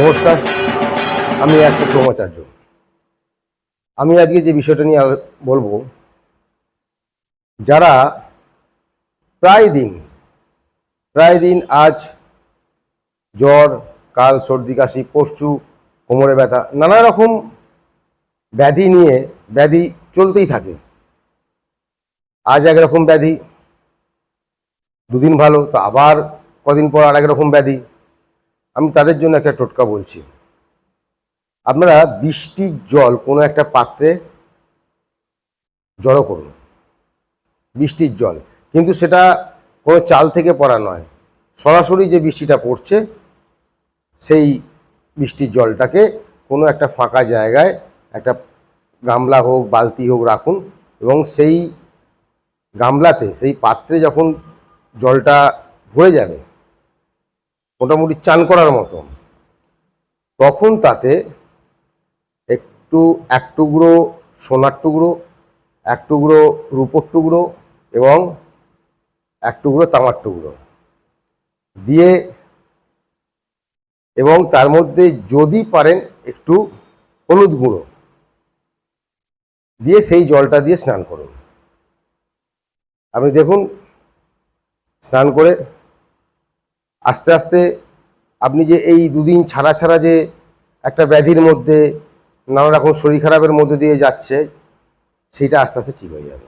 নমস্কার, আমি অ্যাস্ট্রো সৌমাচার্য। আমি আজকে যে বিষয়টা নিয়ে বলব, যারা প্রায় দিন প্রায় দিন আজ জ্বর, কাল সর্দি কাশি পরশু কোমরে ব্যথা, নানা রকম ব্যাধি নিয়ে, ব্যাধি চলতেই থাকে। আজ একরকম ব্যাধি, দুদিন ভালো, তো আবার কদিন পর আর রকম ব্যাধি। আমি তাদের জন্য একটা টোটকা বলছি। আপনারা বৃষ্টির জল কোনো একটা পাত্রে জড়ো করুন। বৃষ্টির জল। কিন্তু সেটা কোনো চাল থেকে পড়া নয়। সরাসরি যে বৃষ্টিটা পড়ছে, সেই বৃষ্টির জলটাকে কোনো একটা ফাঁকা জায়গায় একটা গামলা হোক, বালতি হোক রাখুন এবং সেই গামলাতে, সেই পাত্রে যখন জলটা ভরে যাবে মোটামুটি চান করার মতো। তখন তাতে একটু, এক টুকরো সোনার টুকরো, এক টুকরো রূপোর টুকরো এবং এক টুকরো তামার টুকরো দিয়ে এবং তার মধ্যে যদি পারেন একটু হলুদ গুঁড়ো দিয়ে সেই জলটা দিয়ে স্নান করুন। আপনি দেখুন, স্নান করে আস্তে আস্তে আপনি যে এই দুদিন ছাড়া ছাড়া যে একটা ব্যাধির মধ্যে নানা রকম শরীর খারাপের মধ্যে দিয়ে যাচ্ছে, সেটা আস্তে আস্তে ঠিক হয়ে যাবে।